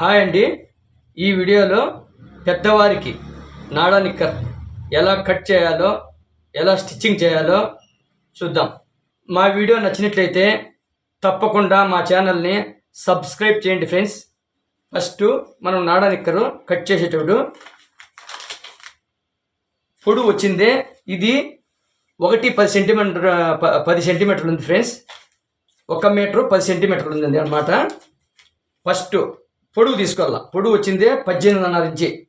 Hi అండి. ఈ వీడియోలో పెద్దవారికి నాడా నిక్కర్ ఎలా కట్ చేయాలో ఎలా స్టిచ్చింగ్ చేయాలో చూద్దాం. మా వీడియో నచ్చినట్లయితే తప్పకుండా మా ఛానల్ని సబ్స్క్రైబ్ చేయండి ఫ్రెండ్స్. ఫస్ట్ మనం నాడా నిక్కరు కట్ చేసేటప్పుడు పొడు వచ్చిందే ఇది ఒకటి పది సెంటీమీటర్ ప- పది సెంటీమీటర్లు ఉంది ఫ్రెండ్స్. ఒక మీటరు పది సెంటీమీటర్లు ఉంది అనమాట ఫస్ట్ పొడుగు తీసుకోవాలా? పొడుగు వచ్చిందే పద్దెనిమిదిన్నర ఇంచి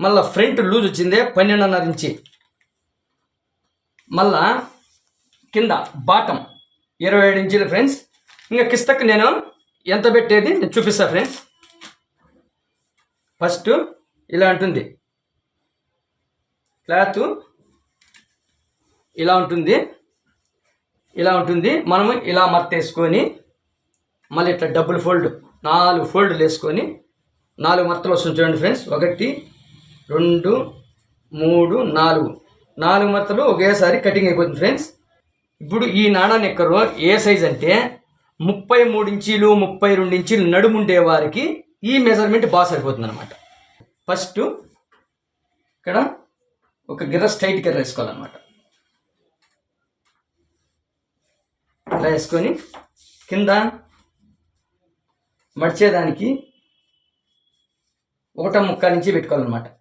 మళ్ళా ఫ్రంట్ లూజ్ వచ్చిందే పన్నెండున్నర ఇంచి మళ్ళా కింద బాటం. ఇరవై ఏడు ఇంచీలు ఫ్రెండ్స్. ఇంకా కిస్తకు నేను ఎంత పెట్టేది? నేను చూపిస్తా ఫ్రెండ్స్. ఫస్ట్ ఇలా ఉంటుంది. క్లాత్ ఇలా ఉంటుంది. ఇలా ఉంటుంది. మనము ఇలా మర్తేసుకొని మళ్ళీ ఇట్లా డబుల్ ఫోల్డ్. నాలుగు ఫోల్డ్లు వేసుకొని నాలుగు మరతలు వస్తుంది చూడండి ఫ్రెండ్స్. ఒకటి రెండు మూడు నాలుగు. నాలుగు మరతలు ఒకేసారి కటింగ్ అయిపోతుంది ఫ్రెండ్స్. ఇప్పుడు ఈ నాడా నిక్కరు ఏ సైజ్ అంటే ముప్పై మూడు ఇంచీలు ముప్పై రెండు ఇంచీలు నడుముండే వారికి ఈ మెజర్మెంట్ బాగా సరిపోతుంది అనమాట ఫస్ట్ ఇక్కడ ఒక గిర్ర స్ట్రైట్ గిర్ర వేసుకోవాలన్నమాట. ఇలా వేసుకొని కింద మడిచేదానికి ఒకట ముక్క నుంచి పెట్టుకోవాలన్నమాట.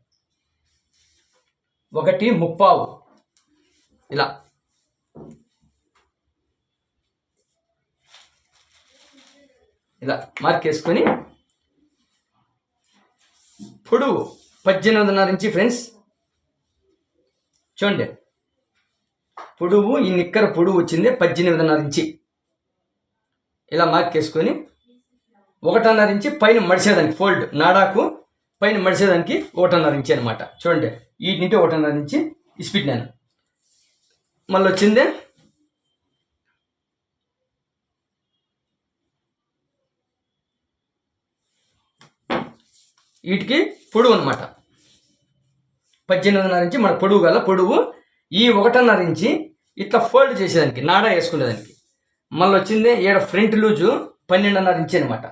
ఒకటి ముప్పావు. ఇలా. ఇలా మార్క్ వేసుకొని పొడువు పద్దెనిమిదిన్నర నుంచి ఫ్రెండ్స్. చూడండి. పొడువు ఈ నిక్కర పొడువు వచ్చింది పద్దెనిమిదిన్నర ఇంచి. ఇలా మార్క్ వేసుకొని ఒకటన్నర ఇంచి పైన మడిసేదానికి ఫోల్డ్ నాడాకు పైన మడిసేదానికి ఒకటన్నర ఇంచి అనమాట చూడండి ఈ నుండి ఒకటిన్నర ఇంచి ఇసిపెట్టినాను మళ్ళీ వచ్చిందే వీటికి పొడవు అనమాట పద్దెనిమిదిన్నర ఇంచి మన పొడువు గల పొడువు ఈ ఒకటిన్నర ఇంచి ఇట్లా ఫోల్డ్ చేసేదానికి నాడా వేసుకునేదానికి. మళ్ళీ వచ్చింది ఈడ ఫ్రంట్ లూజు పన్నెండున్నర ఇంచి అనమాట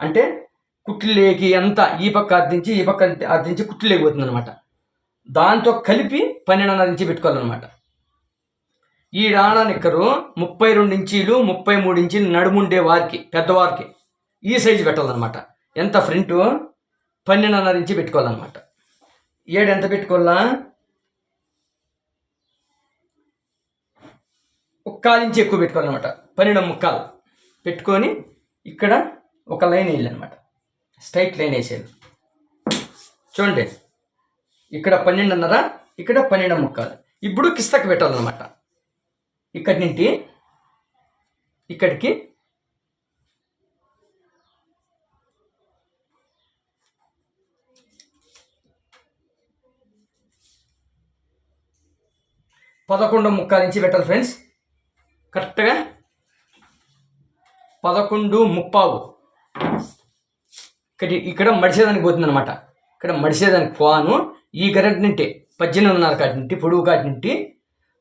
అంటే కుట్లేకి అంతా ఈ పక్క అర్థించి ఈ పక్క అర్థించి కుట్లు లేకపోతుంది అనమాట దాంతో కలిపి పన్నెండున్నర ఇంచి పెట్టుకోవాలన్నమాట. ఈ డానానిక్కరు ముప్పై రెండు ఇంచీలు ముప్పై మూడు ఇంచీలు నడుముండే వారికి పెద్దవారికి ఈ సైజు పెట్టాలన్నమాట. ఎంత ఫ్రంట్? పన్నెండున్నర ఇంచి పెట్టుకోవాలన్నమాట. ఏడు ఎంత పెట్టుకోవాలా? ముక్కాలు ఇంచి ఎక్కువ పెట్టుకోవాలన్నమాట. పన్నెండు ముక్కాలు. పెట్టుకొని ఇక్కడ ఒక లైన్ వేయాలన్నమాట. స్ట్రైట్ లైన్ వేసేది చూడండి. ఇక్కడ పన్నెండున్నర ఇక్కడ పన్నెండు ముక్కాలు. ఇప్పుడు కిస్తకు పెట్టాలన్నమాట. ఇక్కడి నుండి ఇక్కడికి పదకొండు ముక్కాలు నుంచి పెట్టాలి ఫ్రెండ్స్. కరెక్ట్గా పదకొండు ముప్పావు. ఇక్కడ ఇక్కడ మడిసేదానికి పోతుంది అనమాట ఇక్కడ మడిసేదానికి పోను ఈ కరెంట్ నుండి పద్దెనిమిదిన్నర కాటి నుండి పొడుగు కాటి నుండి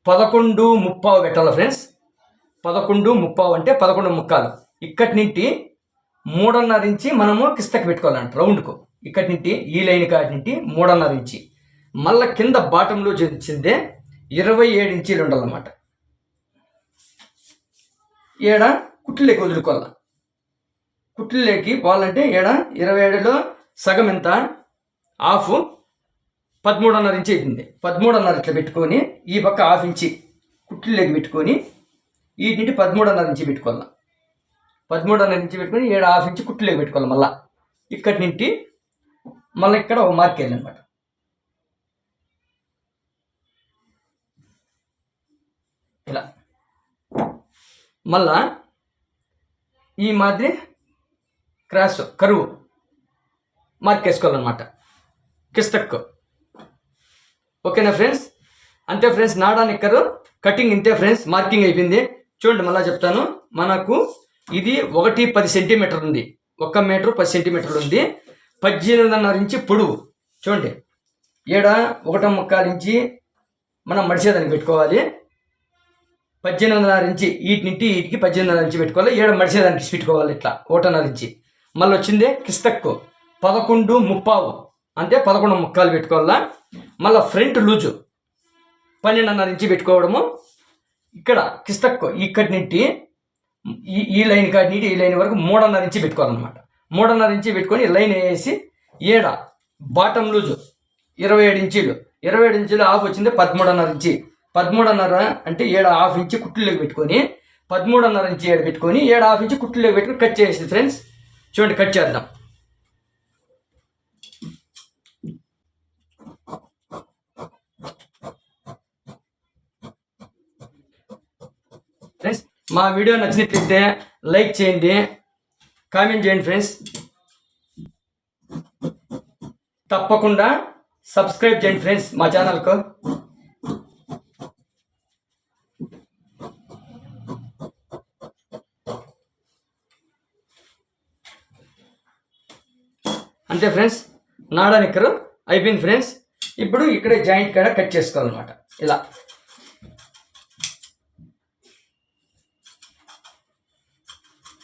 పదకొండు ముప్పావు పెట్టాలి ఫ్రెండ్స్? పదకొండు ముప్పావు అంటే పదకొండు ముక్కాలు. ఇక్కడి నుండి మూడున్నర ఇంచి మనము కిస్తకి పెట్టుకోవాలంట రౌండ్కు. ఇక్కడి నుండి ఈ లైన్ కాటి నుండి మూడున్నర ఇంచి. మళ్ళీ కింద బాటంలో వచ్చిందే ఇరవై ఏడు ఇంచీలు ఉండాలన్నమాట. ఏడ? కుట్లేకి వదులుకోవాలి. కుట్లేకి పోవాలంటే ఏడ ఇరవై ఏడులో సగం ఎంత? హాఫ్ పదమూడున్నర ఇంచి అయిపోయింది పదమూడున్నర ఇట్లా పెట్టుకొని ఈ పక్క హాఫ్ ఇంచి కుట్లేకి పెట్టుకొని ఈ నుండి పదమూడున్నర ఇంచి పెట్టుకోవాలి. పదమూడున్నర ఇంచి పెట్టుకొని ఏడు హాఫ్ ఇంచి కుట్లేకి పెట్టుకోవాలి మళ్ళీ. ఇక్కడి నుండి మళ్ళీ ఇక్కడ ఒక మార్క్ వెళ్ళనమాట ఇలా. మళ్ళా ఈ మాదిరి క్రాస్ కరువు. మార్క్ వేసుకోవాలన్నమాట. కిస్తక్ ఓకేనా ఫ్రెండ్స్? అంతే ఫ్రెండ్స్ నాడా నిక్కరు కటింగ్ ఇంతే ఫ్రెండ్స్ మార్కింగ్ అయిపోయింది. చూడండి మళ్ళా చెప్తాను. మనకు ఇది ఒకటి పది సెంటీమీటర్ ఉంది. ఒక్క మీటర్ పది సెంటీమీటర్లు ఉంది. పద్దెనిమిదిన్నర ఇంచి పొడవు. చూడండి. ఏడ ఒకట ముక్కాలు ఇంచి మనం మడిసేదానికి పెట్టుకోవాలి. పద్దెనిమిదిన్నర ఇంచి వీటి నుండి వీటికి పద్దెనిమిదిన్నర ఇంచి పెట్టుకోవాలి. ఏడ మడిసేదానికి పెట్టుకోవాలి ఇట్లా. ఒకటన్నర ఇంచి. మళ్ళీ వచ్చిందే కిస్తక్కు. పదకొండు ముప్పావు. అంటే పదకొండు ముక్కాలు పెట్టుకోవాలా? మళ్ళీ ఫ్రంట్ లూజు. పన్నెండున్నర ఇంచి పెట్టుకోవడము. ఇక్కడ కిస్తక్కు ఇక్కడి నుండి ఈ ఈ లైన్ కాడి నుండి ఈ లైన్ వరకు మూడున్నర ఇంచి పెట్టుకోవాలన్నమాట. మూడున్నర ఇంచి పెట్టుకొని లైన్ వేసి ఏడ బాటం లూజు ఇరవై ఏడు ఇంచీలు. ఇరవై ఏడు ఇంచీలు ఆఫ్ వచ్చింది పదమూడున్నర ఇంచి. పదమూడున్నర అంటే ఏడ హాఫ్ ఇంచి కుట్లులోకి పెట్టుకొని పదమూడున్నర ఇంచి ఏడు పెట్టుకొని ఏడు హాఫ్ ఇంచి కుట్లులోకి పెట్టుకొని కట్ చేసి ఫ్రెండ్స్. చూడండి కట్ చేద్దాం. ఫ్రెండ్స్ మా వీడియో నచ్చినట్లయితే లైక్ చేయండి కామెంట్ చేయండి ఫ్రెండ్స్ తప్పకుండా సబ్స్క్రైబ్ చేయండి ఫ్రెండ్స్ మా ఛానల్కు అంతే ఫ్రెండ్స్ నాడా నిక్కరు అయిపోయింది ఫ్రెండ్స్ ఇప్పుడు ఇక్కడ జాయింట్ కాడ కట్ చేసుకోవాలన్నమాట. ఇలా.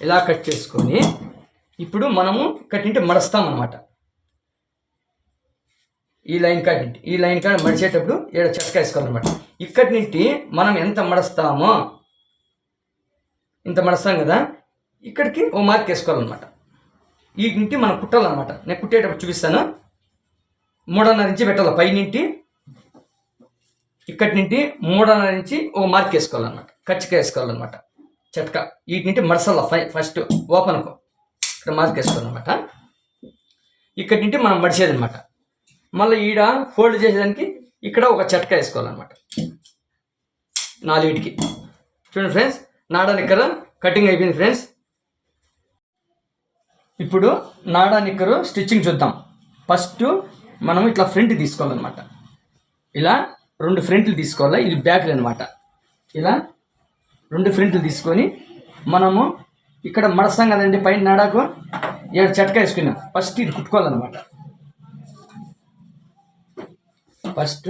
ఇలా కట్ చేసుకొని ఇప్పుడు మనము కట్టింటే మడస్తాం అనమాట ఈ లైన్ కాడింటి ఈ లైన్ కాడ మడిచేటప్పుడు ఇక్కడ చెక్క వేసుకోవాలన్నమాట. ఇక్కడి నుండి మనం ఎంత మడస్తామో ఇంత మడస్తాం కదా ఇక్కడికి ఓ మార్క్ వేసుకోవాలన్నమాట. ఈ ఇంటి మనం కుట్టాలన్నమాట నేను కుట్టేటప్పుడు చూపిస్తాను. మూడున్నర ఇంచి పెట్టాలి పైనింటి ఇక్కడి నుండి మూడున్నర ఇంచి ఒక మార్క్ వేసుకోవాలన్నమాట. కచ్చిక వేసుకోవాలన్నమాట. చెట్క. వీటి నుండి మరసల ఫస్ట్ ఓపెన్కు ఇక్కడ మార్క్ వేసుకోవాలన్నమాట. ఇక్కడి నుండి మనం మడిచేదనమాట మళ్ళీ ఈడ ఫోల్డ్ చేసేదానికి ఇక్కడ ఒక చెట్క వేసుకోవాలన్నమాట. నాలుగిటికి. చూడండి ఫ్రెండ్స్ నాడానికి కదా కటింగ్ అయిపోయింది ఫ్రెండ్స్. ఇప్పుడు నాడా నిక్కరు స్టిచ్చింగ్ చూద్దాం. ఫస్ట్ మనం ఇట్లా ఫ్రంట్ తీసుకోవాలన్నమాట. ఇలా రెండు ఫ్రంట్లు తీసుకోవాలి. ఇది బ్యాక్లు అనమాట ఇలా రెండు ఫ్రంట్లు తీసుకొని మనము ఇక్కడ మడస్తాం కదండి పైన నాడాకు ఏడు చెట్క వేసుకున్నాం. ఫస్ట్ ఇది కుట్టుకోవాలన్నమాట. ఫస్ట్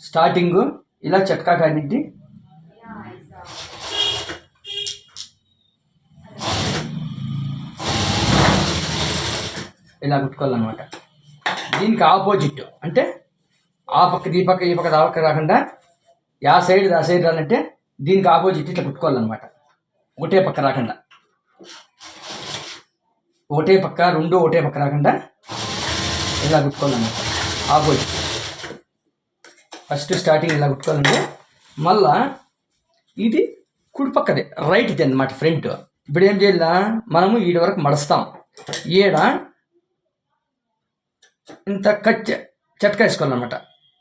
స్టార్టింగ్ ఇలా చెట్కా కానింటి ఇలా కుట్టుకోవాలన్నమాట దీనికి ఆపోజిట్ అంటే ఆ పక్క ఈ పక్క ఈ పక్క ఆ పక్క రాకుండా యా సైడ్ ఆ సైడ్ రాలంటే దీనికి ఆపోజిట్ ఇట్లా కుట్టుకోవాలన్నమాట ఒకటే పక్క రాకుండా. ఒకటే పక్క రెండు ఒకటే పక్క రాకుండా ఇలా కుట్టుకోవాలన్నమాట ఆపోజిట్. ఫస్ట్ స్టార్టింగ్ ఇలా కుట్టుకోవాలంటే మళ్ళా ఇది కుడి పక్కదే రైట్ది అనమాట ఫ్రంట్. ఇప్పుడు ఏం చేయాలా? మనము ఈడ వరకు మడస్తాం. ఈడ ఇంత కట్ చెట్క వేసుకోవాలన్నమాట.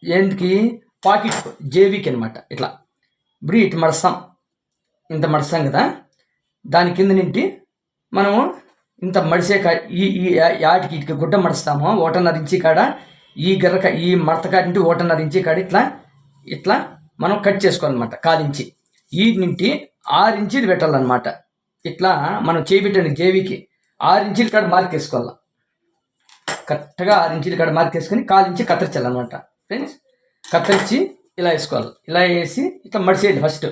ఏంటికి పాకెట్ జేబీకి అనమాట ఇట్లా. బ్రీట్ ఇటు మడస్తాం ఇంత మడస్తాం కదా. దాని కింద నింటి మనము ఇంత మడిసే కా ఈ ఈ యాటికి ఇటుకి గుడ్డ మడస్తాము ఓటన్నర ఇంచి కాడ ఈ గర్రక ఈ మడత కాడి నుండి ఓటన్నర ఇంచి కాడ ఇట్లా ఇట్లా మనం కట్ చేసుకోవాలన్నమాట. కాలించి ఈ నింటి ఆరు ఇంచీలు పెట్టాలన్నమాట. ఇట్లా మనం చేపెట్టండి జేవికి ఆరు కాడ మార్క్ వేసుకోవాలి. కరెక్ట్గా ఆరు ఇంచులు కాడ మార్కేసుకొని కాలించి కత్తిరించాలన్నమాట ఫ్రెండ్స్ కత్తిరించి ఇలా వేసుకోవాలి. ఇలా వేసి ఇట్లా మడిసేయాలి ఫస్ట్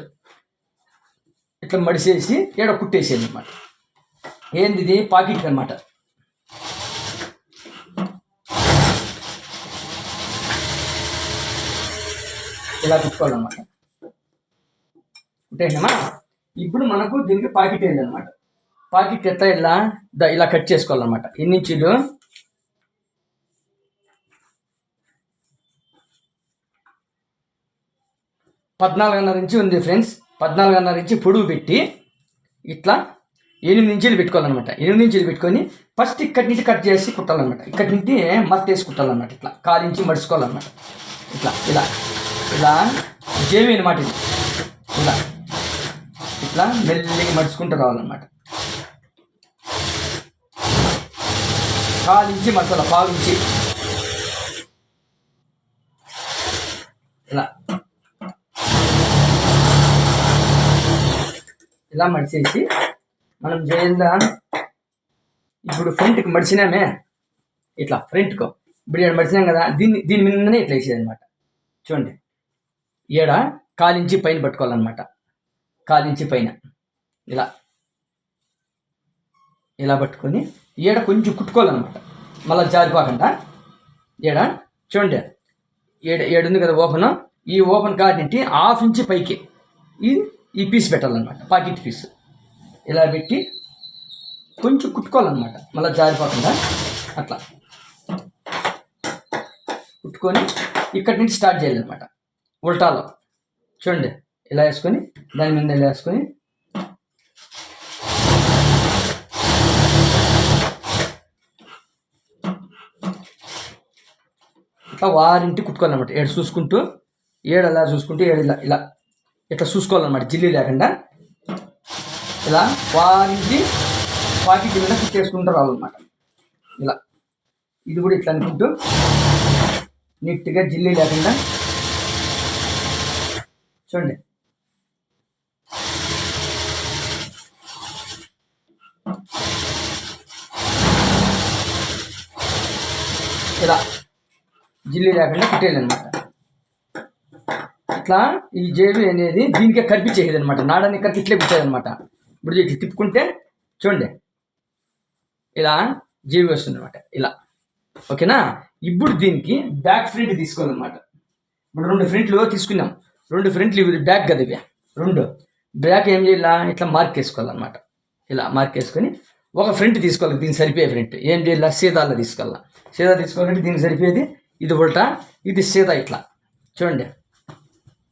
ఇట్లా మడిసేసి ఏడ కుట్టేసేయాలి అనమాట ఏంది ఇది? పాకెట్ అనమాట ఇలా కుట్టుకోవాలన్నమాట కుట్టేసామా? ఇప్పుడు మనకు దీనికి పాకెట్ వేయాలి అనమాట పాకెట్ ఎట్లా ఇలా ఇలా కట్ చేసుకోవాలన్నమాట ఎన్ని ఇంచులు? పద్నాలుగున్నర ఇంచు ఉంది ఫ్రెండ్స్. పద్నాలుగున్నర ఇంచు పొడుగు పెట్టి ఇట్లా ఎనిమిది ఇంచీలు పెట్టుకోవాలన్నమాట. ఎనిమిది ఇంచీలు పెట్టుకొని ఫస్ట్ ఇక్కడి నుంచి కట్ చేసి కుట్టాలన్నమాట. ఇక్కడి నుంచి మత్తు వేసి కుట్టాలన్నమాట ఇట్లా. కాలించి మడుచుకోవాలన్నమాట. ఇట్లా ఇలా ఇలా జేవి అనమాట ఇది. ఇలా ఇట్లా మెల్లిగా మడుచుకుంటూ రావాలన్నమాట. కాలించి మసాలా పావించి ఇలా మడిచేసి మనం చేయాలా ఇప్పుడు ఫ్రంట్కి మడిచినామే. ఇట్లా ఫ్రంట్కు ఇప్పుడు ఇక్కడ మడిచినాం కదా దీన్ని దీని మీదనే ఇట్లా వేసేదనమాట చూడండి. ఈడ కాలించి పైన పట్టుకోవాలన్నమాట. కాలించి పైన. ఇలా. ఇలా పట్టుకొని ఈడ కొంచెం కుట్టుకోవాలన్నమాట. మళ్ళీ జారిపోకుండా ఈడ చూడండి. ఏడు ఏడు ఉంది కదా ఓపెన్. ఈ ఓపెన్ కాడింటి హాఫ్ ఇంచి పైకి. ఇది ఈ పీస్ పెట్టాలన్నమాట పాకెట్ పీస్. ఇలా పెట్టి కొంచెం కుట్టుకోవాలన్నమాట మళ్ళీ జారిపోకుండా అట్లా. కుట్టుకొని ఇక్కడి నుంచి స్టార్ట్ చేయాలన్నమాట ఉల్టాలో. చూడండి ఇలా వేసుకొని దాని మీద ఇలా వేసుకొని. ఇట్లా వారింటి కుట్టుకోవాలన్నమాట ఏడు చూసుకుంటూ ఏడు అలా చూసుకుంటూ ఏడు ఇలా ఇలా. ఇట్లా చూసుకోవాలన్నమాట జిల్లి లేకుండా. ఇలా వారించి పాకెట్ మీద చేసుకుంటూ రావాలన్నమాట. ఇలా. ఇది కూడా ఇట్లా అనుకుంటూ నీట్గా జిల్లి లేకుండా. చూడండి. ఇలా. జిల్లి లేకుండా కుట్టేయాలన్నమాట ఇట్లా ఈ జేబు అనేది దీనికే కనిపించేది అనమాట నాడాన్ని కరికి ఇట్లే అనమాట ఇప్పుడు ఇట్లా తిప్పుకుంటే చూడండి. ఇలా జేబు వస్తుంది అనమాట ఇలా. ఓకేనా? ఇప్పుడు దీనికి బ్యాక్ ఫ్రంట్ తీసుకోవాలన్నమాట. ఇప్పుడు రెండు ఫ్రంట్లు తీసుకున్నాం రెండు ఫ్రంట్లు ఇవి బ్యాక్ కదా ఇవి. రెండు. బ్యాక్ ఏం చేయాలా? ఇట్లా మార్క్ వేసుకోవాలన్నమాట ఇలా మార్క్ వేసుకొని ఒక ఫ్రంట్ తీసుకోవాలి. దీనికి సరిపోయే ఫ్రంట్. ఏం చేయాలా? సీదాల్లో తీసుకోవాలా. సీదా తీసుకోవాలంటే దీనికి సరిపోయేది ఇది ఉల్టా ఇది సీదా ఇట్లా. చూడండి.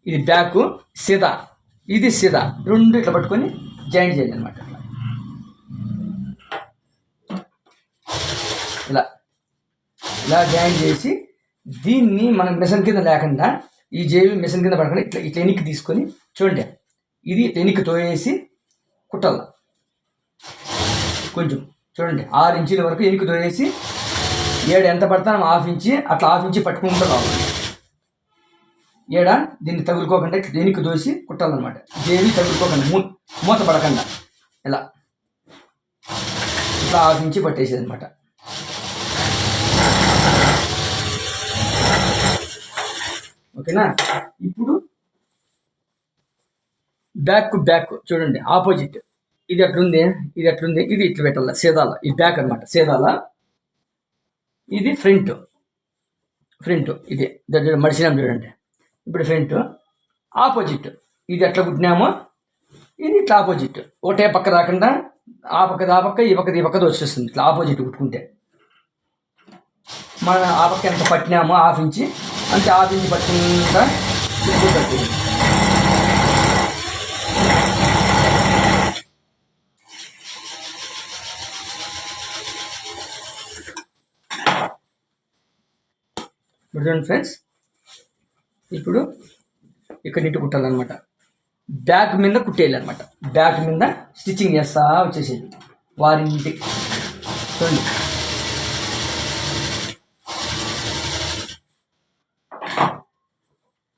ఇది బ్యాక్ సీదా. ఇది సీదా. రెండు ఇట్లా పట్టుకొని జాయింట్ చేయాలి అనమాట ఇలా. ఇలా జాయిన్ చేసి దీన్ని మనం మిషన్ కింద లేకుండా ఈ జేబు మిషన్ కింద పడకుండా ఇట్లా ఇట్లా ఎనికి తీసుకొని చూడండి. ఇది ఎనికి తోయేసి కుట్టాల. కొంచెం చూడండి. ఆరు ఇంచుల వరకు ఎనికి తోయేసి ఏడు ఎంత పడతాం హాఫ్ ఇంచి అట్లా హాఫ్ ఇంచి పట్టుకుంటూ కావాలి ఏడ? దీన్ని తగులుకోకుండా దేనికి దోసి కుట్టాలన్నమాట. దేవి తగులుకోకుండా? మూ మూత పడకుండా. ఇలా. ఇట్లా ఆశించి పట్టేసేది అనమాట ఓకేనా? ఇప్పుడు బ్యాక్ బ్యాక్ చూడండి. ఆపోజిట్ ఇది ఎట్లుంది? ఇది ఎట్లుంది? ఇది ఇట్లా పెట్టాల? సేదాల. ఇది బ్యాక్ అనమాట సేదాల. ఇది ఫ్రంట్ ఫ్రంట్ ఇది. దగ్గర మడిసినాం చూడండి. ఇప్పుడు ఫ్రంట్. ఆపోజిట్. ఇది ఎట్లా కుట్టినామో ఇది ఇట్లా ఆపోజిట్. ఒకటే పక్క రాకుండా ఆ పక్కది ఆ పక్క ఈ పక్కది ఈ పక్కది వచ్చేస్తుంది. ఇట్లా ఆపోజిట్ కుట్టుకుంటే మన ఆ పక్క ఎంత పట్టినామో హాఫ్ ఇంచి. అంతే హాఫ్ ఇంచి పట్టుకుంటా తిప్పుకుంటుంది చూడండి ఫ్రెండ్స్. ఇప్పుడు ఇక్కడ నిట్టు కుట్టాలన్నమాట. బ్యాక్ మీద కుట్టేయాలన్నమాట. బ్యాక్ మీద స్టిచ్చింగ్ చేస్తా వచ్చేసేది. వారింటి. చూడండి.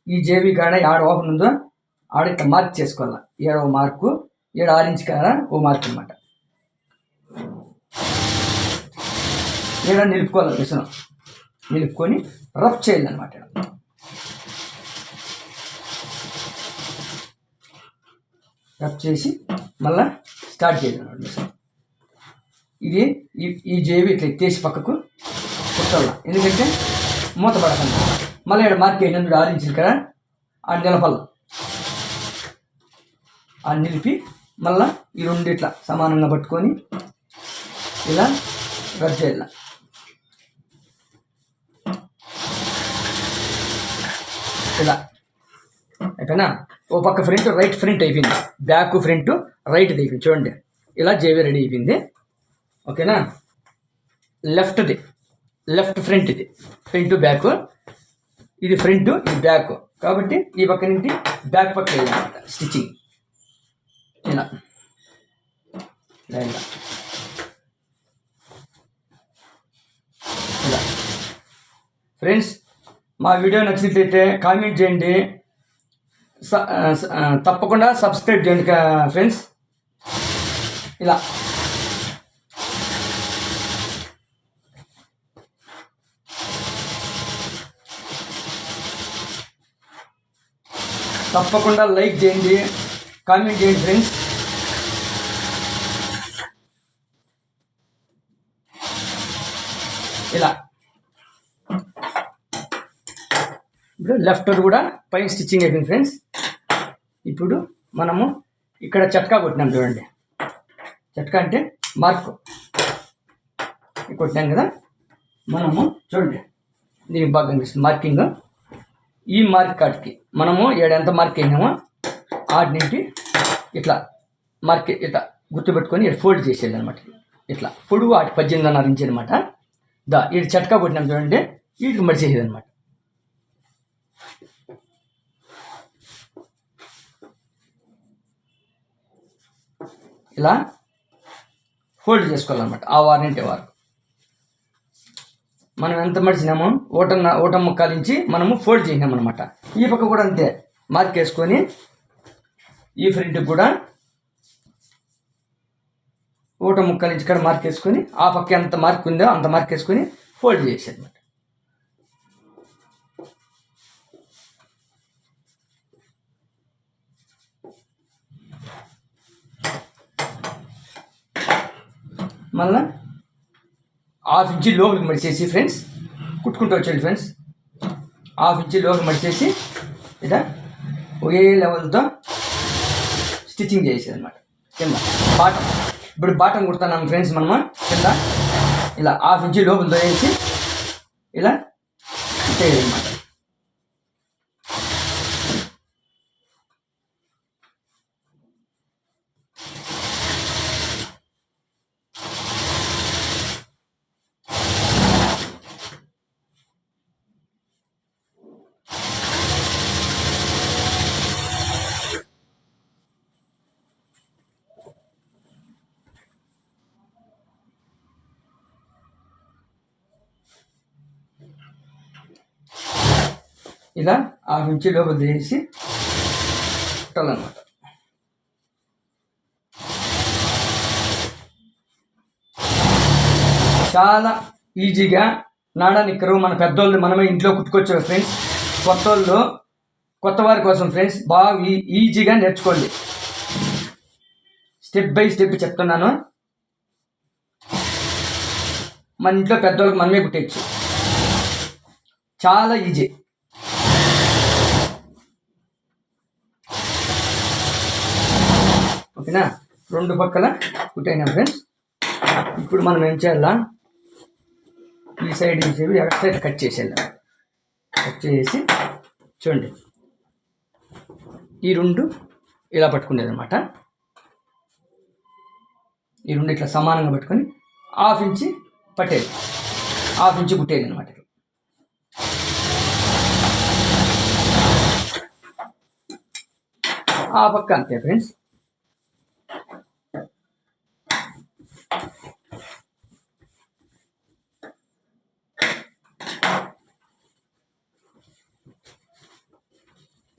ఈ జేబీ కాడ ఆడ ఓపెన్ ఉందో ఆడ ఇట్లా మార్క్ చేసుకోవాలి. ఏడవ మార్కు ఏడు ఆరెంజ్ కాడ ఓ మార్క్ అనమాట ఏడ నిలుపుకోవాలి మిషన్? నిలుపుకొని రఫ్ చేయాలి రబ్ చేసి మళ్ళా స్టార్ట్ చేయాలి ఇది ఈ ఈ జేబీ ఇట్లా ఎత్తేసి పక్కకు కుట్టాల ఎందుకంటే మూత పడకుండా. మళ్ళీ ఇక్కడ మార్క్ ఎనిమిది ఆరు కదా ఆ నిలపల్ల. ఆ నిలిపి మళ్ళా ఈ రెండు ఇట్లా సమానంగా పట్టుకొని ఇలా రబ్ చేయాల. ఇలా. అయిపోయినా? ఓ పక్క ఫ్రంట్ రైట్ ఫ్రంట్ అయిపోయింది. బ్యాక్ ఫ్రంట్ రైట్ అయిపోయింది. చూడండి. ఇలా జేవీ రెడీ అయిపోయింది. ఓకేనా? లెఫ్ట్ది లెఫ్ట్ ఫ్రంట్ ఇది ఫ్రంట్ బ్యాక్. ఇది ఫ్రంట్ ఇది బ్యాక్. కాబట్టి ఈ పక్క నుండి బ్యాక్ పక్క వేయాలన్నమాట. స్టిచ్చింగ్. ఇలా. ఇలా ఇలా. ఫ్రెండ్స్ మా వీడియో నచ్చినట్లయితే కామెంట్ చేయండి. తప్పకుండా సబ్స్క్రైబ్ చేయండి ఫ్రెండ్స్. ఇలా. తప్పకుండా లైక్ చేయండి కామెంట్ చేయండి ఫ్రెండ్స్. ఇలా. ఇప్పుడు లెఫ్ట్ కూడా పైన స్టిచ్చింగ్ అయిపోయింది ఫ్రెండ్స్. ఇప్పుడు మనము ఇక్కడ చట్కా కొట్టినాం చూడండి. చట్కా అంటే మార్క్. కొట్టాం కదా. మనము చూడండి. దీనికి బాగా కనిపిస్తుంది. మార్కింగ్. ఈ మార్క్ కార్డ్కి మనము ఏడెంత మార్క్ అయినామో ఆటి నుంచి ఇట్లా మార్క్ ఇట్లా గుర్తుపెట్టుకొని ఇట్లా ఫోల్డ్ చేసేది అనమాట ఇట్లా పొడుగు ఆటి పద్దెనిమిదిన్నర ఇంచ్ అనమాట దా ఇటు చట్కా కొట్టినాం చూడండి. వీటికి మడిచేసేది అనమాట ఇలా ఫోల్డ్ చేసుకోవాలన్నమాట ఆ వారంటీ వారు మనం ఎంత మడిచినామో ఓటం ఓటం ముక్కాలించి మనము ఫోల్డ్ చేసినాం అనమాట ఈ పక్క కూడా అంతే మార్క్ వేసుకొని ఈ ఫ్రంట్కి కూడా ఓటం ముక్కాలించి ఇక్కడ మార్క్ వేసుకొని ఆ పక్క ఎంత మార్క్ ఉందో అంత మార్క్ వేసుకొని ఫోల్డ్ చేసేది మళ్ళా హాఫ్ ఇంచి లోపలికి మడిచేసి ఫ్రెండ్స్ కుట్టుకుంటూ వచ్చేది ఫ్రెండ్స్. హాఫ్ ఇంచి లోపలికి మడిచేసి ఇలా ఒకే లెవెల్తో స్టిచ్చింగ్ చేసేది అనమాట కింద బాటం. ఇప్పుడు బాటం కుడుతున్నాం ఫ్రెండ్స్ మనము. కింద ఇలా హాఫ్ ఇంచి లోపలతో వేసి ఇలా చేయాలన్నమాట అనమాట ఇలా ఆ నుంచి లోపల తీసి కుట్టాలన్నమాట చాలా ఈజీగా నాడా నిక్కరు మన పెద్దోళ్ళు మనమే ఇంట్లో కుట్టుకొచ్చారు ఫ్రెండ్స్. కొత్త వాళ్ళు కొత్త వారి కోసం ఫ్రెండ్స్ బాగా ఈ- ఈజీగా నేర్చుకోండి. స్టెప్ బై స్టెప్ చెప్తున్నాను. మన ఇంట్లో పెద్దోళ్ళకి మనమే కుట్టేయచ్చు. చాలా ఈజీ. ఓకేనా? రెండు పక్కల కుట్టైనా ఫ్రెండ్స్ ఇప్పుడు మనం ఏం చేయాలా? ఈ సైడ్ ఈ సైడ్ కట్ చేసేయాలి. కట్ చేసి చూడండి. ఈ రెండు ఇలా పట్టుకునేది అనమాట ఈ రెండు ఇట్లా సమానంగా పట్టుకొని హాఫ్ ఇంచి పట్టేది. హాఫ్ ఇంచి కుట్టేది అనమాట ఆ పక్క అంతే ఫ్రెండ్స్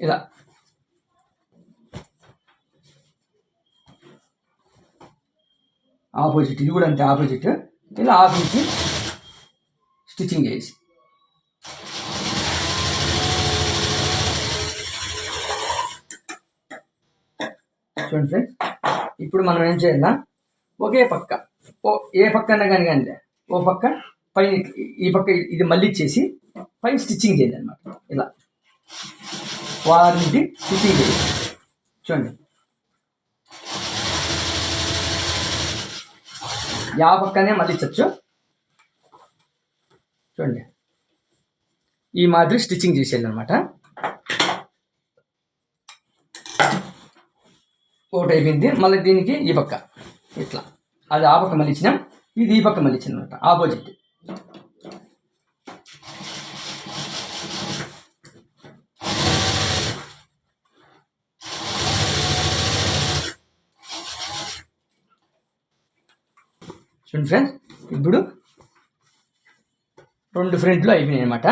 ఇలా. ఆపోజిట్ ఇది కూడా అంతే ఆపోజిట్ ఇలా ఆపించి స్టిచ్చింగ్ చేసి. చూడండి ఫ్రెండ్స్ ఇప్పుడు మనం ఏం చేయాలా ఒకే పక్క. ఓ ఏ పక్క అన్నా కానీ కానీ ఓ పక్క పైన ఈ పక్క ఇది మళ్ళీ ఇచ్చేసి పైన స్టిచ్చింగ్ చేయాలి అనమాట ఇలా. వారిది స్థితి చూడండి. యా పక్కనే మళ్ళీ ఇచ్చచ్చు. చూడండి. ఈ మాదిరి స్టిచ్చింగ్ చేసేయాలి అనమాట ఒకటి అయిపోయింది. మళ్ళీ దీనికి ఈ పక్క. ఇట్లా. అది ఆ పక్క మళ్ళీ ఇచ్చినాం. ఇది ఈ పక్క మళ్ళీ ఇచ్చిన అనమాట ఆపోజిట్ చూడండి ఫ్రెండ్స్. ఇప్పుడు రెండు ఫ్రంట్లు అయిపోయినాయి అనమాట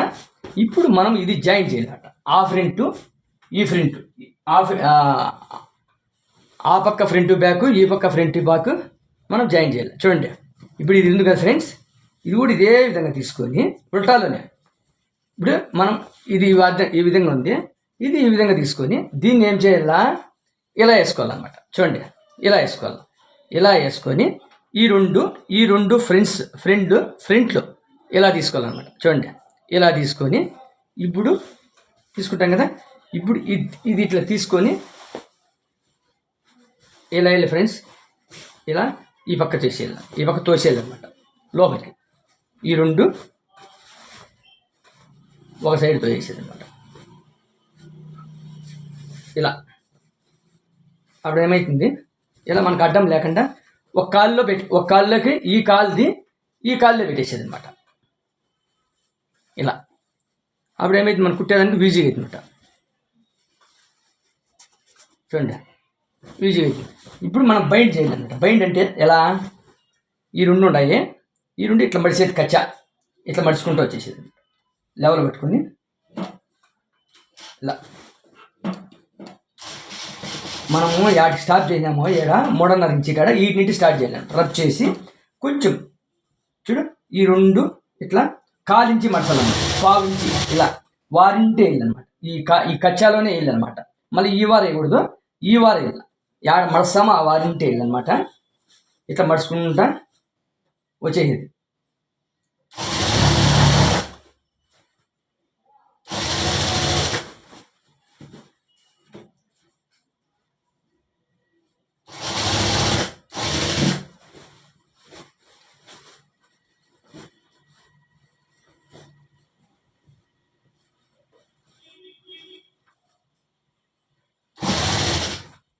ఇప్పుడు మనం ఇది జాయిన్ చేయాలన్నమాట. ఆ ఫ్రంట్ ఈ ఫ్రంట్ ఆ ఆ, పక్క ఫ్రంట్ బ్యాక్ ఈ పక్క ఫ్రంట్ బ్యాక్ మనం జాయిన్ చేయాలి. చూడండి. ఇప్పుడు ఇది ఉంది కదా ఫ్రెండ్స్ ఇది కూడా ఇదే విధంగా తీసుకొని ఉల్టాలోనే. ఇప్పుడు మనం ఇది ఈ విధంగా ఉంది. ఇది ఈ విధంగా తీసుకొని దీన్ని ఏం చేయాలా? ఇలా వేసుకోవాలన్నమాట. చూడండి. ఇలా వేసుకోవాలి. ఇలా వేసుకొని ఈ రెండు ఈ రెండు ఫ్రెండ్స్ ఫ్రెండ్ ఫ్రెంట్లు ఇలా తీసుకోవాలన్నమాట. చూడండి ఇలా తీసుకొని ఇప్పుడు తీసుకుంటాం కదా? ఇప్పుడు ఇది ఇది ఇట్లా తీసుకొని ఇలా వెళ్ళి ఫ్రెండ్స్ ఇలా ఈ పక్క చేసేయాలి ఈ పక్క తోసేయాలన్నమాట లోపలికి. ఈ రెండు ఒక సైడ్ తోసేసేది అనమాట ఇలా. అప్పుడు ఏమవుతుంది ఇలా మనకు అడ్డం లేకుండా ఒక కాల్లో పెట్టి ఒక కాల్లోకి ఈ కాల్ది ఈ కాల్లో పెట్టేసేది అనమాట ఇలా. అప్పుడు ఏమైంది? మనం కుట్టేదానికి ఈజీగా అవుతుందన్నమాట చూడండి. ఈజీగా అవుతుంది ఇప్పుడు మనం బైండ్ చేయాలన్నమాట. బైండ్ అంటే ఎలా? ఈ రెండు ఉన్నాయి ఈ రెండు ఇట్లా మడిసేది కచ్చా. ఇట్లా మడుచుకుంటూ వచ్చేసేది. లెవెల్ పెట్టుకొని. ఇలా. మనము యాడికి స్టార్ట్ చేసినాము ఈడ మూడున్నర ఇంచి కాడ. ఈ స్టార్ట్ చేయాలి రబ్ చేసి కొంచెం చూడు ఈ రెండు ఇట్లా కాలించి మడతలన్నమాట. పావించి ఇలా వారింటే వేయాలన్నమాట. ఈ క ఈ కచ్చాలోనే వెళ్ళనమాట మళ్ళీ ఈ వారు వేయకూడదు. ఈ వారు వేయాలి. యాడ మడస్తామో ఆ వారింటే వెళ్ళనమాట ఇట్లా మడుచుకుంటా వచ్చేది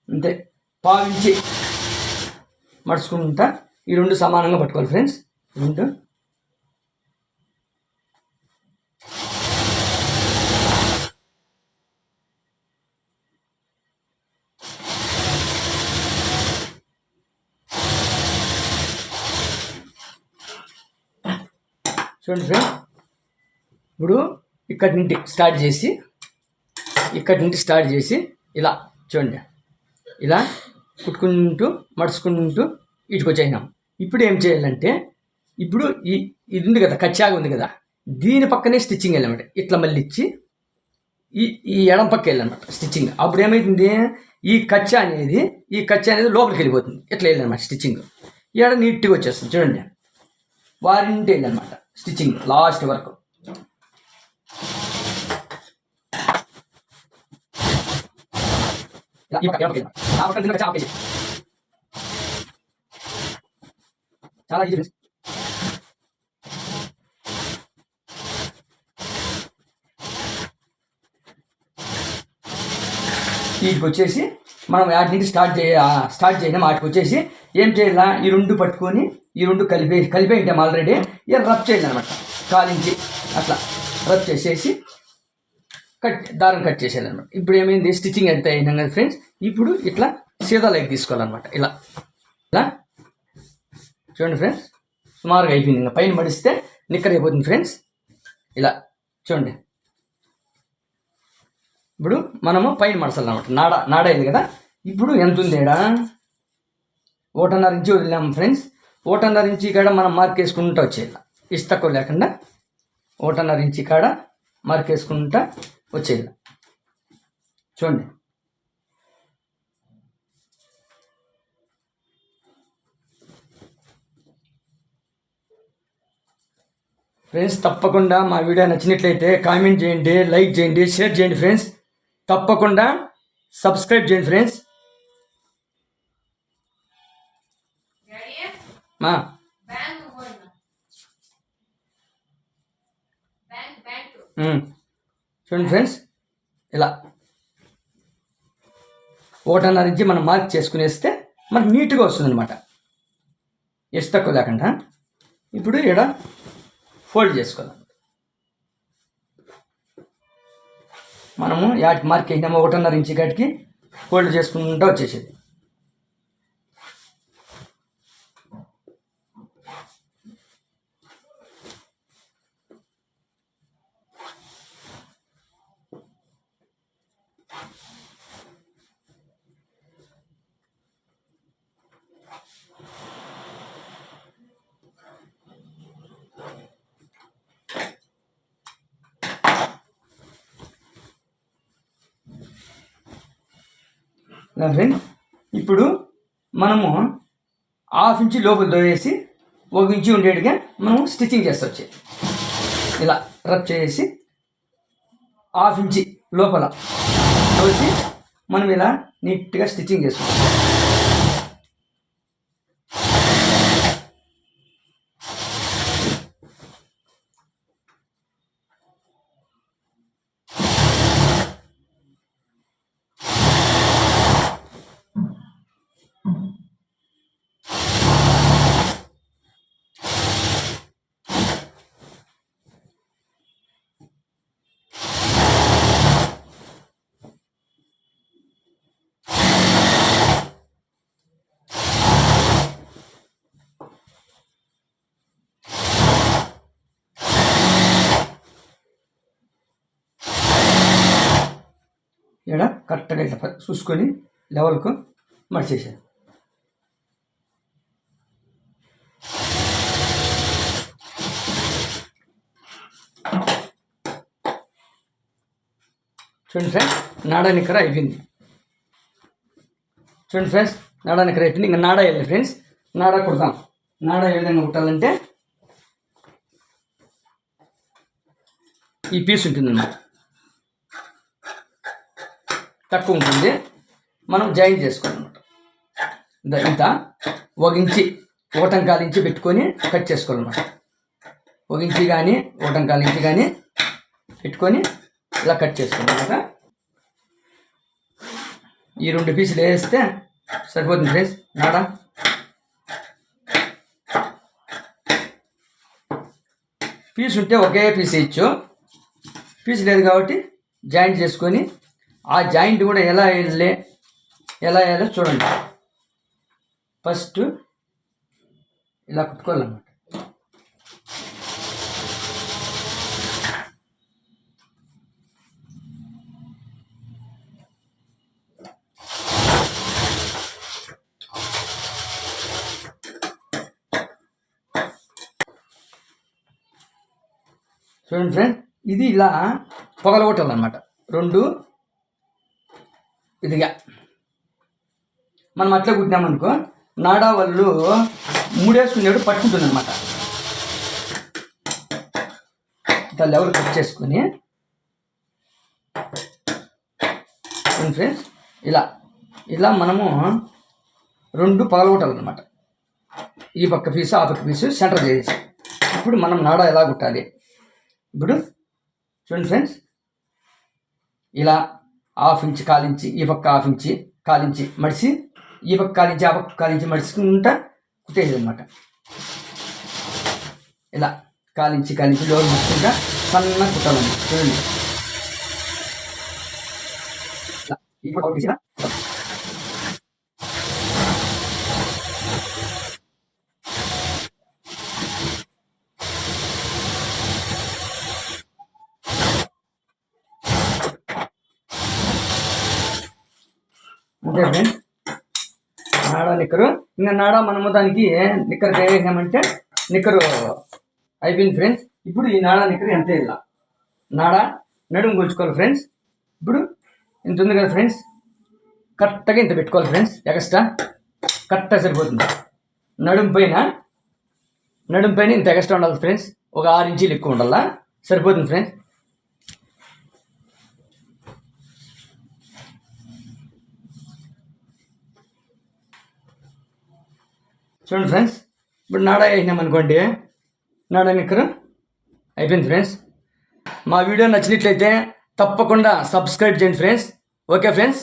అంతే భావించి మడుచుకుంటా ఈ రెండు సమానంగా పట్టుకోవాలి ఫ్రెండ్స్ రెండు. చూడండి ఫ్రెండ్ ఇప్పుడు ఇక్కడి నుండి స్టార్ట్ చేసి ఇక్కడి నుండి స్టార్ట్ చేసి ఇలా చూడండి. ఇలా కుట్టుకుంటూ మడుచుకుంటూ ఇటుకు వచ్చేసినాం ఇప్పుడు ఏం చేయాలంటే ఇప్పుడు ఈ ఇది ఉంది కదా కచ్చాగా ఉంది కదా దీని పక్కనే స్టిచ్చింగ్ వెళ్ళామంట ఇట్లా మళ్ళీ ఇచ్చి ఈ ఈ ఎడం పక్క వెళ్ళానమాట స్టిచ్చింగ్. అప్పుడు ఏమైతుంది? ఈ కచ్చా అనేది ఈ కచ్చా అనేది లోపలికి వెళ్ళిపోతుంది. ఇట్లా వెళ్ళానమాట స్టిచ్చింగ్. ఎడ నీట్గా వచ్చేస్తుంది చూడండి. వారింటి వెళ్ళానమాట స్టిచ్చింగ్ లాస్ట్ వరకు. ఇలా చాలా ఈజీ ఫ్రెండ్స్ వీటికి వచ్చేసి మనం వాటి నుంచి స్టార్ట్ చేయ స్టార్ట్ చేయడం వాటికి వచ్చేసి ఏం చేయాలా? ఈ రెండు పట్టుకొని ఈ రెండు కలిపే కలిపే ఉంటాం ఆల్రెడీ. ఇక రబ్ చేయాలి అనమాట. కాలించి అట్లా రబ్ చేసేసి కట్ దారం కట్ చేసేయాలన్నమాట. ఇప్పుడు ఏమైంది? స్టిచ్చింగ్ ఎంత అయినా కదా ఫ్రెండ్స్ ఇప్పుడు ఇట్లా సీదా లైక్ తీసుకోవాలన్నమాట. ఇలా. ఇలా. చూడండి ఫ్రెండ్స్ సుమారుగా అయిపోయింది. ఇంకా పైన మడిస్తే నిక్కర్ అయిపోతుంది ఫ్రెండ్స్. ఇలా. చూడండి. ఇప్పుడు మనము పైన మడసాలి అనమాట నాడ నాడ అయింది కదా? ఇప్పుడు ఎంత ఉంది ఈడ ఒకటిన్నర ఇంచి వదిలాము ఫ్రెండ్స్. ఒకటిన్నర ఇంచి కాడ మనం మార్క్ వేసుకుంటూ వచ్చేయాలి. ఇసు తక్కువ లేకుండా ఒకటిన్నర ఇంచి కాడ మార్క్ వేసుకుంటా వచ్చేయాలి చూడండి. ఫ్రెండ్స్ తప్పకుండా మా వీడియో నచ్చినట్లయితే కామెంట్ చేయండి లైక్ చేయండి షేర్ చేయండి ఫ్రెండ్స్. తప్పకుండా సబ్స్క్రైబ్ చేయండి ఫ్రెండ్స్. మా బ్యాంక్ పోయినా బ్యాంక్ బ్యాంక్ ఉమ్. చూడండి ఫ్రెండ్స్ ఇలా. ఒకటన్నర ఇంచి మనం మార్క్ చేసుకునేస్తే మనకు నీట్గా వస్తుందన్నమాట. ఎస్ తక్కువ లేకుండా. ఇప్పుడు ఇక్కడ ఫోల్డ్ చేసుకోవాలి మనము యాటికి మార్క్ వేసినాము ఒకటిన్నర ఇంచి కాటికి ఫోల్డ్ చేసుకుంటూ వచ్చేసేది. ఫ్రెండ్ ఇప్పుడు మనము హాఫ్ ఇంచి లోపల దోయేసి ఒక ఇంచు ఉండేట్టుగా మనం స్టిచ్చింగ్ చేస్తూ వచ్చి ఇలా రబ్ చేసి హాఫ్ ఇంచి లోపల తోసి మనం ఇలా నీట్గా స్టిచ్చింగ్ చేసుకుంటాం ఇక్కడ కరెక్ట్గా ఇట్లా చూసుకొని లెవెల్కు మడిచేసాను చూడండి ఫ్రెండ్స్ నాడా నిక్కర అయిపోయింది. చూడండి ఫ్రెండ్స్ నాడా నిక్కర అయిపోయింది. ఇంకా నాడా వెళ్ళి ఫ్రెండ్స్ నాడా కుడతాం నాడా ఏ విధంగా కుట్టాలంటే ఈ పీస్ ఉంటుందన్నమాట. తక్కువ ఉంటుంది మనం జాయిన్ చేసుకోవాలి అనమాట ఇంత. ఒక ఇంచి ఒకటం ఇంచి పెట్టుకొని కట్ చేసుకోవాలన్నమాట. ఒక ఇంచి కానీ ఒకటం ఇంచి కానీ పెట్టుకొని ఇలా కట్ చేసుకోవాలన్నమాట. ఈ రెండు పీసులు వేస్తే సరిపోతుంది ఫ్రెండ్స్. నాడా? పీస్ ఉంటే ఒకే పీస్ వేయచ్చు. పీస్ లేదు కాబట్టి జాయింట్ చేసుకొని ఆ జాయింట్ కూడా ఎలా వెళ్ళే ఎలా వేయాలో చూడండి. ఫస్ట్ ఇలా కుట్టుకోవాలన్నమాట. చూడండి ఫ్రెండ్ ఇది ఇలా పొగలగొట్టాలన్నమాట. రెండు ఇదిగా. మనం అట్లా కుట్టినామనుకో నాడా వాళ్ళు మూడేసుకునేప్పుడు పట్టుకుంటుంది అనమాట ఇట్లా లెవెల్ కట్ చేసుకొని ఫ్రెండ్స్ ఇలా ఇలా మనము రెండు పగలగొట్టాలన్నమాట. ఈ పక్క పీసు ఆ పక్క పీసు సెంటర్ చేసి. ఇప్పుడు మనం నాడా ఎలా కుట్టాలి? ఇప్పుడు చూడండి ఫ్రెండ్స్ ఇలా హాఫ్ ఇంచ్ కాలించి ఈ పక్క హాఫ్ ఇంచి కాలించి మడిసి ఈ పక్క కాలించి ఆ పక్క కాలించి మడుచుకుంటా కుట్టేసేది అనమాట ఇలా కాలించి కాలించి లోన్ ముట్టుకుంటా సన్నగా కుట్టాలండి చూడండి. ఇలా. ఫ్రెండ్స్ నాడా నిక్కరు. ఇంకా నాడా మనము దానికి నిక్కర్ వేసామంటే నిక్కరు అయిపోయింది ఫ్రెండ్స్. ఇప్పుడు ఈ నాడా నిక్కరు ఎంత ఇలా నాడా నడుము కూల్చుకోవాలి ఫ్రెండ్స్. ఇప్పుడు ఇంత ఉంది కదా ఫ్రెండ్స్? కరెక్ట్గా ఇంత పెట్టుకోవాలి ఫ్రెండ్స్. ఎగస్ట్రా కరెక్ట్గా సరిపోతుంది. నడుము పైన నడుము పైన ఇంత ఎగస్ట్రా ఉండాలి ఫ్రెండ్స్. ఒక ఆరు ఇంచీలు ఎక్కువ ఉండాలా? సరిపోతుంది ఫ్రెండ్స్. చూడండి ఫ్రెండ్స్ ఇప్పుడు నాడా వేసినాం అనుకోండి నాడా నిక్కరు అయిపోయింది ఫ్రెండ్స్. మా వీడియో నచ్చినట్లయితే తప్పకుండా సబ్స్క్రైబ్ చేయండి ఫ్రెండ్స్. Okay friends?